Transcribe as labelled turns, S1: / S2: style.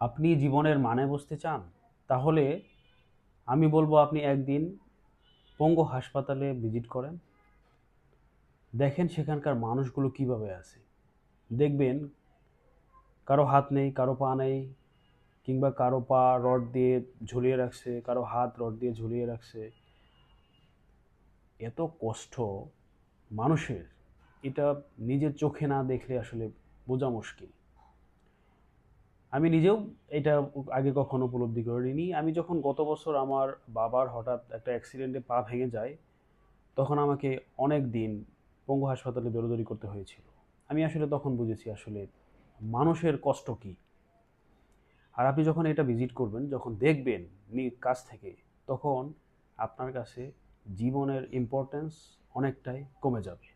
S1: আপনি জীবনের মানে বুঝতে চান? তাহলে আমি বলব আপনি একদিন পঙ্গু হাসপাতালে ভিজিট করেন। দেখেন সেখানকার মানুষগুলো কীভাবে আছে। দেখবেন কারও হাত নেই, কারও পা নেই, কিংবা কারও পা রড দিয়ে ঝুলিয়ে রাখছে, কারও হাত রড দিয়ে ঝুলিয়ে রাখছে। এত কষ্ট মানুষের, এটা নিজের চোখে না দেখলে আসলে বোঝা মুশকিল। আমি নিজেও এটা আগে কখনো উপলব্ধি করিনি। আমি যখন গত বছর আমার বাবার হঠাৎ একটা অ্যাক্সিডেন্টে পা ভেঙে যায়, তখন আমাকে অনেক দিন পঙ্গু হাসপাতালে দৌড়দৌড়ি করতে হয়েছিল। আমি আসলে তখন বুঝেছি আসলে মানুষের কষ্ট কী। আর আপনি যখন এটা ভিজিট করবেন, যখন দেখবেন নি- কাছ থেকে, তখন আপনার কাছে জীবনের ইম্পর্টেন্স অনেকটাই কমে যাবে।